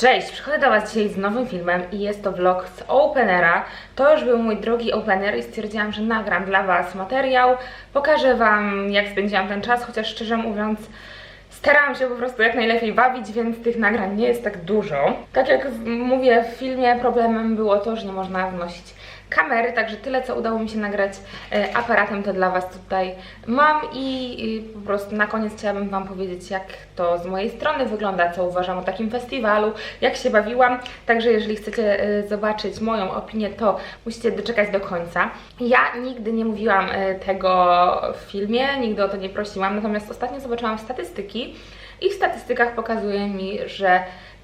Cześć, przychodzę do Was dzisiaj z nowym filmem i jest to vlog z Openera. To już był mój drugi Opener i stwierdziłam, że nagram dla Was materiał. Pokażę Wam, jak spędziłam ten czas, chociaż szczerze mówiąc, starałam się po prostu jak najlepiej bawić, więc tych nagrań nie jest tak dużo. Tak jak mówię w filmie, problemem było to, że nie można wnosić kamery, także tyle, co udało mi się nagrać e, aparatem, to dla Was tutaj mam i, po prostu na koniec chciałabym Wam powiedzieć, jak to z mojej strony wygląda, co uważam o takim festiwalu, jak się bawiłam, także jeżeli chcecie e, zobaczyć moją opinię, to musicie doczekać do końca. Ja nigdy nie mówiłam e, tego w filmie, nigdy o to nie prosiłam, natomiast ostatnio zobaczyłam statystyki i w statystykach pokazuje mi, że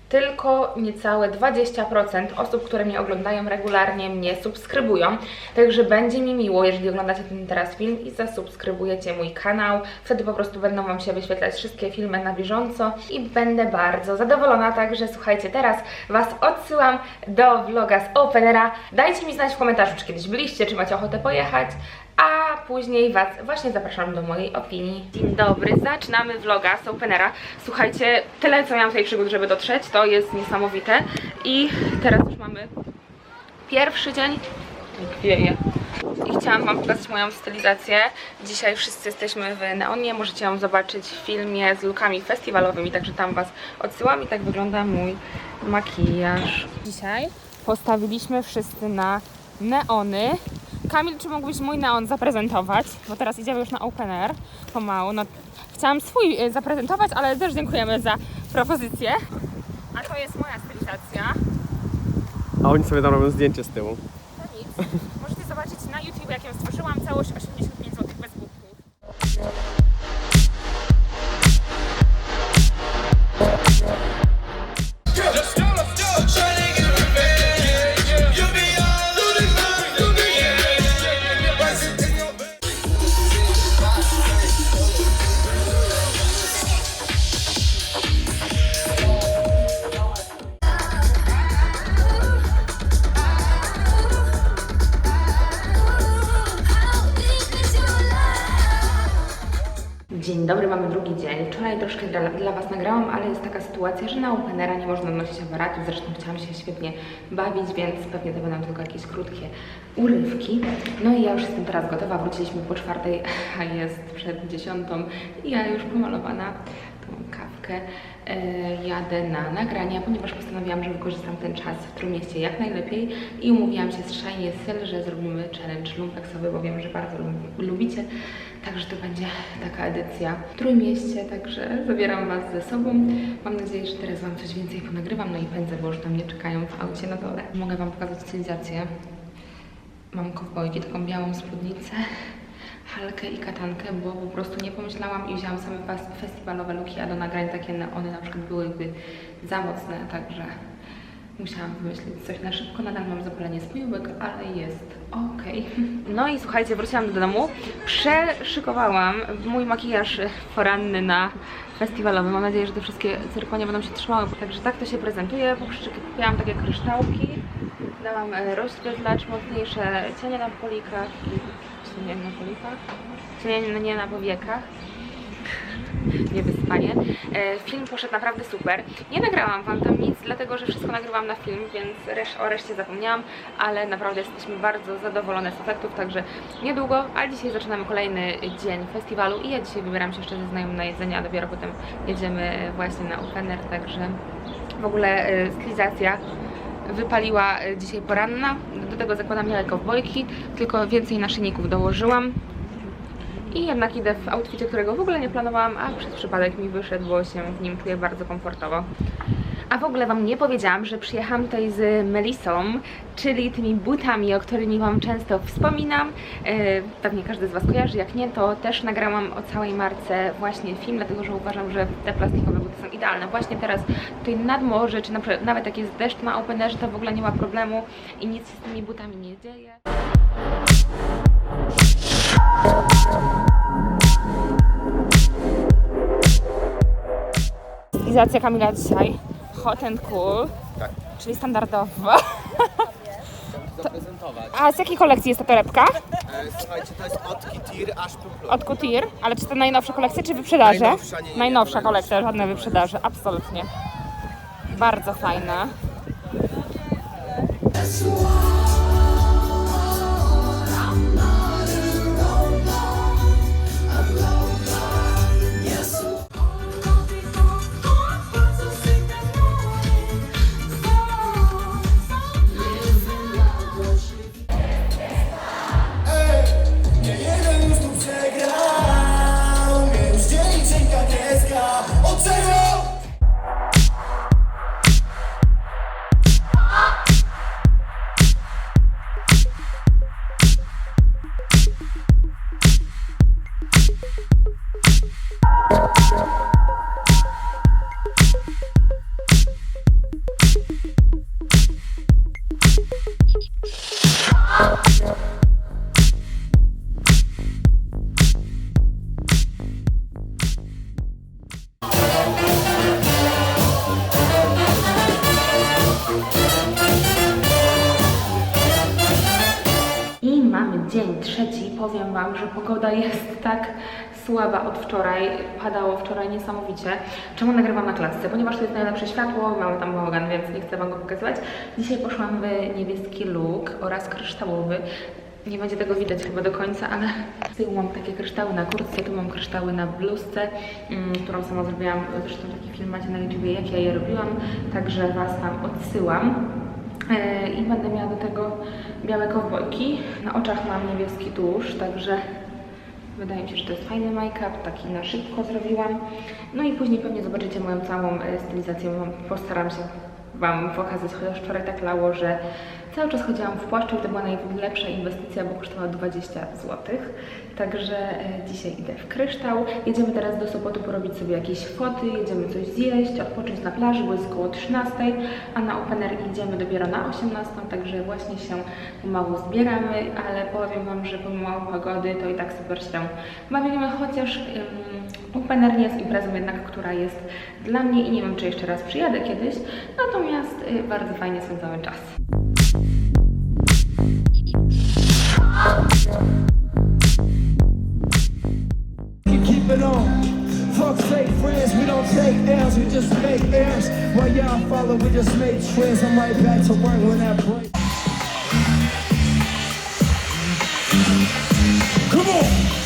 tylko niecałe 20% osób, które mnie oglądają regularnie, mnie subskrybują. Także będzie mi miło, jeżeli oglądacie ten teraz film i zasubskrybujecie mój kanał. Wtedy po prostu będą Wam się wyświetlać wszystkie filmy na bieżąco i będę bardzo zadowolona. Także słuchajcie, teraz Was odsyłam do vloga z Openera. Dajcie mi znać w komentarzu, czy kiedyś byliście, czy macie ochotę pojechać. Później Was właśnie zapraszam do mojej opinii. Dzień dobry, zaczynamy vloga z Openera. Słuchajcie, tyle co miałam tutaj przygód, żeby dotrzeć, to jest niesamowite. I teraz już mamy pierwszy dzień. Wieje. I chciałam Wam pokazać moją stylizację. Dzisiaj wszyscy jesteśmy w Neonie, możecie ją zobaczyć w filmie z lookami festiwalowymi, także tam Was odsyłam i tak wygląda mój makijaż. Dzisiaj postawiliśmy wszyscy na neony. Kamil, czy mógłbyś mój neon zaprezentować? Bo teraz idziemy już na open air, pomału. No, chciałam swój y, zaprezentować, ale też dziękujemy za propozycję. A to jest moja stylizacja. A oni sobie tam robią zdjęcie z tyłu. To nic. Możecie zobaczyć na YouTube, jak ją stworzyłam. Całość 85 dla, dla Was nagrałam, ale jest taka sytuacja, że na Openera nie można nosić aparatu. Zresztą chciałam się świetnie bawić, więc pewnie to będą tylko jakieś krótkie urywki. No i ja już jestem teraz gotowa. Wróciliśmy po czwartej, a jest przed dziesiątą. I ja już pomalowana, tą kawkę. E, jadę na nagrania, ponieważ postanowiłam, że wykorzystam ten czas w Trójmieście jak najlepiej i umówiłam się z Shiny Sil, że zrobimy challenge lumpeksowy, bo wiem, że bardzo lub- lubicie. Także to będzie taka edycja w Trójmieście, także zabieram Was ze sobą. Mam nadzieję, że teraz Wam coś więcej ponagrywam, no i pędzę, bo już tam mnie czekają w aucie na dole. Mogę Wam pokazać stylizację. Mam kowbojki, taką białą spódnicę, halkę i katankę, bo po prostu nie pomyślałam i wzięłam same festiwalowe looki, a do nagrań takie neony na przykład byłyby za mocne, także musiałam wymyślić coś na szybko. Nadal mam zapalenie spojówek, ale jest okej. No i słuchajcie, wróciłam do domu, przeszykowałam mój makijaż poranny na festiwalowy. Mam nadzieję, że te wszystkie cyrkonie będą się trzymały, także tak to się prezentuje. Poprzykupiłam takie kryształki. Dałam e, rozświetlacz, mocniejsze cienie na polikach i cienie na polikach, cienie nie na powiekach. Niewyspanie. E, film poszedł naprawdę super. Nie nagrałam Wam tam nic, dlatego że wszystko nagrywam na film, więc resz o reszcie zapomniałam, ale naprawdę jesteśmy bardzo zadowolone z efektów, także niedługo, a dzisiaj zaczynamy kolejny dzień festiwalu i ja dzisiaj wybieram się jeszcze ze znajomym na jedzenie, a dopiero potem jedziemy właśnie na opener, także w ogóle e, stylizacja wypaliła e, dzisiaj poranna. Do tego zakładam białe kowbojki, tylko więcej naszyjników dołożyłam. I jednak idę w outficie, którego w ogóle nie planowałam, a przez przypadek mi wyszedł, bo się w nim czuję bardzo komfortowo. A w ogóle Wam nie powiedziałam, że przyjechałam tutaj z Melisą, czyli tymi butami, o którymi Wam często wspominam. E, Pewnie każdy z Was kojarzy, jak nie, to też nagrałam o całej marce właśnie film, dlatego że uważam, że te plastikowe buty są idealne. Właśnie teraz tutaj nad morze, czy na przykład nawet jak jest deszcz na openerze, to w ogóle nie ma problemu i nic się z tymi butami nie dzieje. Stylizacja Kamila dzisiaj hot and cool, Tak. czyli standardowa. Zaprezentować. A z jakiej kolekcji jest ta torebka? E, słuchajcie, to jest od Kitir aż po plus. Od Couture? Ale czy to najnowsza kolekcja, czy wyprzedaże? Najnowsza, nie, nie, Najnowsza to kolekcja, żadne wyprzedaże, absolutnie. Bardzo fajna. Że pogoda jest tak słaba od wczoraj. Padało wczoraj niesamowicie. Czemu nagrywam na klatce? Ponieważ to jest najlepsze światło, mamy tam bałagan, więc nie chcę Wam go pokazywać. Dzisiaj poszłam w niebieski look oraz kryształowy. Nie będzie tego widać chyba do końca, ale z tyłu mam takie kryształy na kurtce, tu mam kryształy na bluzce, mm, którą sama zrobiłam. Zresztą taki film macie na YouTubie, jak ja je robiłam, także Was tam odsyłam. E, I będę miała do tego białe kowbojki. Na oczach mam niebieski tusz, także wydaje mi się, że to jest fajny make-up, taki na szybko zrobiłam. No i później pewnie zobaczycie moją całą e, stylizację. Postaram się Wam pokazać, chociaż wczoraj tak lało, że cały czas chodziłam w płaszczu i to była najlepsza inwestycja, bo kosztowała 20 zł. Także e, dzisiaj idę w kryształ. Jedziemy teraz do Sopotu porobić sobie jakieś foty, jedziemy coś zjeść, odpocząć na plaży, bo jest około 13, a na Open Air idziemy dopiero na 18, także właśnie się pomału zbieramy, ale powiem Wam, że pomimo pogody to i tak super się bawimy, chociaż um, Open Air nie jest imprezą jednak, która jest dla mnie i nie wiem, czy jeszcze raz przyjadę kiedyś, natomiast y, bardzo fajnie spędzamy czas. Keep it on. Fuck fake friends, we don't take L's, we just make M's. While y'all follow, we just make trends. I'm right back to work when that break. Come on!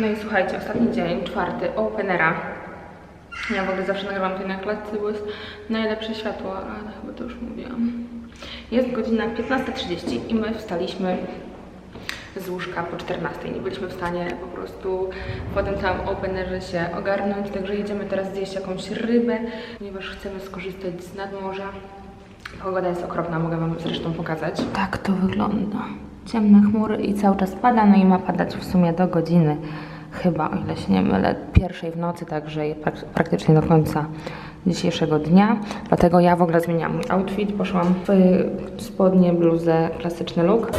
No i słuchajcie, ostatni dzień, czwarty, Openera. Ja w ogóle zawsze nagrywam tutaj na klatce, bo jest najlepsze światło, ale chyba to już mówiłam. Jest godzina 15.30 i my wstaliśmy z łóżka po 14. Nie byliśmy w stanie po prostu po tym całym openerze się ogarnąć, także jedziemy teraz zjeść jakąś rybę, ponieważ chcemy skorzystać z nadmorza. Pogoda jest okropna, mogę Wam zresztą pokazać. Tak to wygląda. Ciemne chmury i cały czas pada, no i ma padać w sumie do godziny, chyba, o ile się nie mylę, pierwszej w nocy, także prak- praktycznie do końca dzisiejszego dnia. Dlatego ja w ogóle zmieniłam mój outfit, poszłam w spodnie, bluzę, klasyczny look.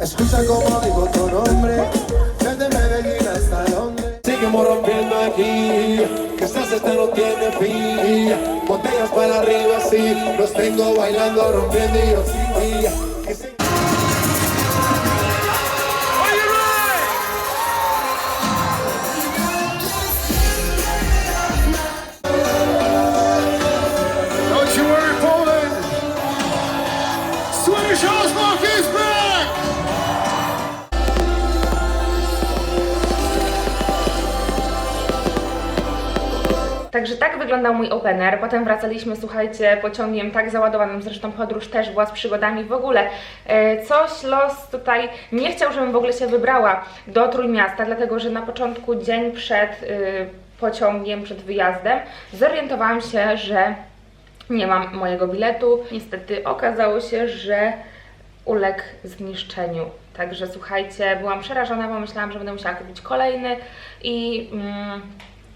Escucha como digo tu nombre Desde Medellín hasta Londres Seguimos rompiendo aquí Que esta no tiene fin Botellas para arriba, sí Los tengo bailando, rompiendo y yo Także tak wyglądał mój opener. Potem wracaliśmy, słuchajcie, pociągiem tak załadowanym. Zresztą podróż też była z przygodami. W ogóle e, coś los tutaj nie chciał, żebym w ogóle się wybrała do Trójmiasta, dlatego że na początku, dzień przed e, pociągiem, przed wyjazdem, zorientowałam się, że nie mam mojego biletu. Niestety okazało się, że uległ zniszczeniu Także słuchajcie, byłam przerażona, bo myślałam, że będę musiała kupić kolejny i mm,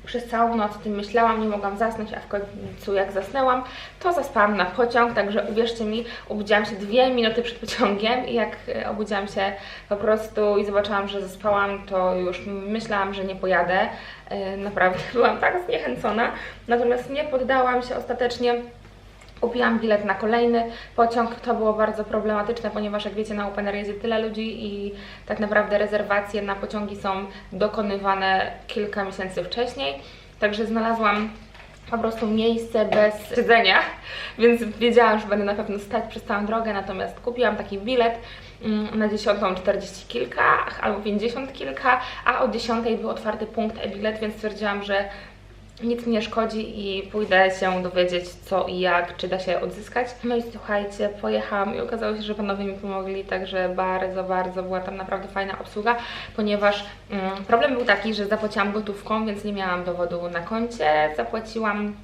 przez całą noc o tym myślałam, nie mogłam zasnąć, a w końcu jak zasnęłam, to zaspałam na pociąg, także uwierzcie mi, obudziłam się dwie minuty przed pociągiem i jak e, obudziłam się po prostu i zobaczyłam, że zaspałam, to już myślałam, że nie pojadę. E, Naprawdę byłam tak zniechęcona, natomiast nie poddałam się ostatecznie. Kupiłam bilet na kolejny pociąg. To było bardzo problematyczne, ponieważ jak wiecie, na Open Air jeździ tyle ludzi i tak naprawdę rezerwacje na pociągi są dokonywane kilka miesięcy wcześniej. Także znalazłam po prostu miejsce bez siedzenia, więc wiedziałam, że będę na pewno stać przez całą drogę, natomiast kupiłam taki bilet mm, na 10.40 kilka albo 50 kilka, a o 10.00 był otwarty punkt e-bilet, więc stwierdziłam, że nic mi nie szkodzi i pójdę się dowiedzieć co i jak, czy da się odzyskać. No i słuchajcie, pojechałam i okazało się, że panowie mi pomogli, także bardzo, bardzo była tam naprawdę fajna obsługa, ponieważ mm, problem był taki, że zapłaciłam gotówką, więc nie miałam dowodu na koncie, zapłaciłam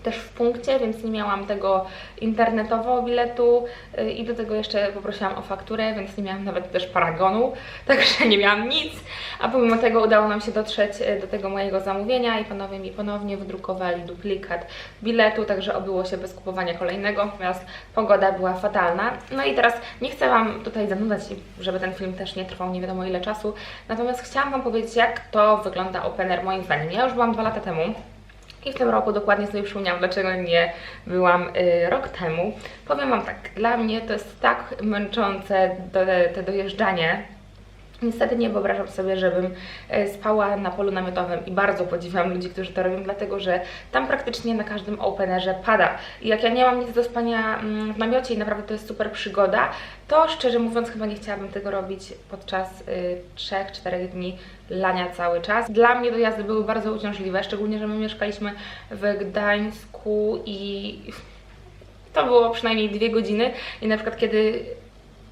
też w punkcie, więc nie miałam tego internetowo biletu y, i do tego jeszcze poprosiłam o fakturę, więc nie miałam nawet też paragonu, także nie miałam nic, a pomimo tego udało nam się dotrzeć y, do tego mojego zamówienia i panowie mi ponownie wydrukowali duplikat biletu, także obyło się bez kupowania kolejnego, natomiast pogoda była fatalna. No i teraz nie chcę Wam tutaj zanudzać, żeby ten film też nie trwał nie wiadomo ile czasu, natomiast chciałam Wam powiedzieć, jak to wygląda Open Air moim zdaniem. Ja już byłam dwa lata temu, i w tym roku dokładnie sobie przypomniałam, dlaczego nie byłam y, rok temu. Powiem Wam tak, dla mnie to jest tak męczące te dojeżdżanie. Niestety nie wyobrażam sobie, żebym e, spała na polu namiotowym i bardzo podziwiam ludzi, którzy to robią, dlatego że tam praktycznie na każdym openerze pada. I jak ja nie mam nic do spania mm, w namiocie i naprawdę to jest super przygoda, to szczerze mówiąc chyba nie chciałabym tego robić podczas y, 3-4 dni lania cały czas. Dla mnie dojazdy były bardzo uciążliwe, szczególnie, że my mieszkaliśmy w Gdańsku i to było przynajmniej dwie godziny i na przykład kiedy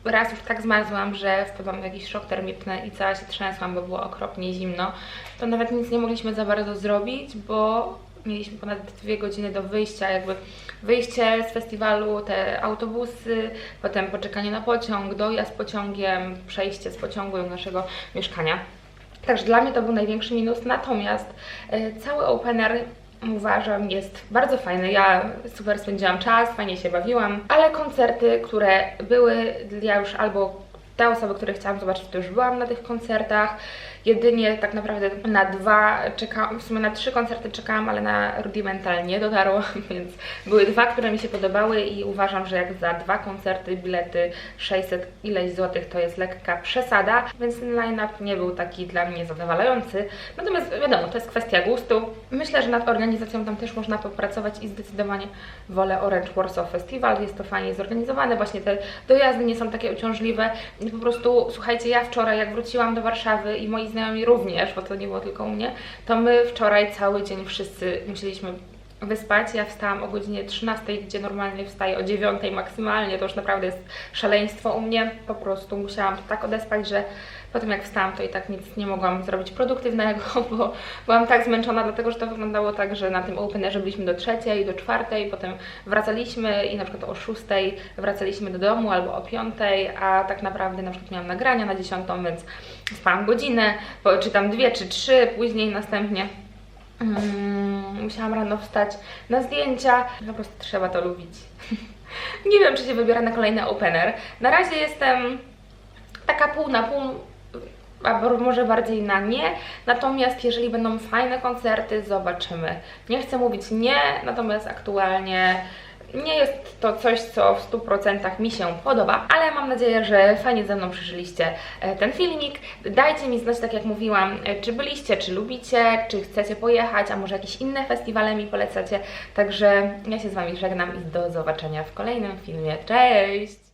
raz już tak zmarzłam, że wpadłam w jakiś szok termiczny i cała się trzęsłam, bo było okropnie zimno, to nawet nic nie mogliśmy za bardzo zrobić, bo mieliśmy ponad dwie godziny do wyjścia, jakby wyjście z festiwalu, te autobusy, potem poczekanie na pociąg, dojazd pociągiem, przejście z pociągu do naszego mieszkania. Także dla mnie to był największy minus, natomiast e, cały open air uważam jest bardzo fajny. Ja super spędziłam czas, fajnie się bawiłam, ale koncerty, które były, ja już albo te osoby, które chciałam zobaczyć, to już byłam na tych koncertach. Jedynie tak naprawdę na dwa czekałam, w sumie na trzy koncerty czekałam, ale na Rudimental nie dotarło, więc były dwa, które mi się podobały i uważam, że jak za dwa koncerty bilety 600 ileś złotych to jest lekka przesada, więc line-up nie był taki dla mnie zadowalający. Natomiast wiadomo, to jest kwestia gustu. Myślę, że nad organizacją tam też można popracować i zdecydowanie wolę Orange Warsaw Festival. Jest to fajnie zorganizowane, właśnie te dojazdy nie są takie uciążliwe. I po prostu, słuchajcie, ja wczoraj jak wróciłam do Warszawy i moi znajomi również, bo to nie było tylko u mnie, to my wczoraj cały dzień wszyscy musieliśmy wyspać. Ja wstałam o godzinie 13, gdzie normalnie wstaję o 9 maksymalnie. To już naprawdę jest szaleństwo u mnie. Po prostu musiałam to tak odespać, że potem jak wstałam, to i tak nic nie mogłam zrobić produktywnego, bo byłam tak zmęczona, dlatego że to wyglądało tak, że na tym openerze byliśmy do trzeciej, do czwartej, potem wracaliśmy i na przykład o 6 wracaliśmy do domu albo o 5, a tak naprawdę na przykład miałam nagrania na 10, więc spałam godzinę, czy tam dwie, czy trzy, później następnie Mm, musiałam rano wstać na zdjęcia. Po prostu trzeba to lubić. nie wiem, czy się wybiorę na kolejny opener. Na razie jestem taka pół na pół, albo może bardziej na nie. Natomiast jeżeli będą fajne koncerty, zobaczymy. Nie chcę mówić nie, natomiast aktualnie nie jest to coś, co w 100% mi się podoba, ale mam nadzieję, że fajnie ze mną przeżyliście e, ten filmik. Dajcie mi znać, tak jak mówiłam, e, czy byliście, czy lubicie, czy chcecie pojechać, a może jakieś inne festiwale mi polecacie. Także ja się z Wami żegnam i do zobaczenia w kolejnym filmie. Cześć!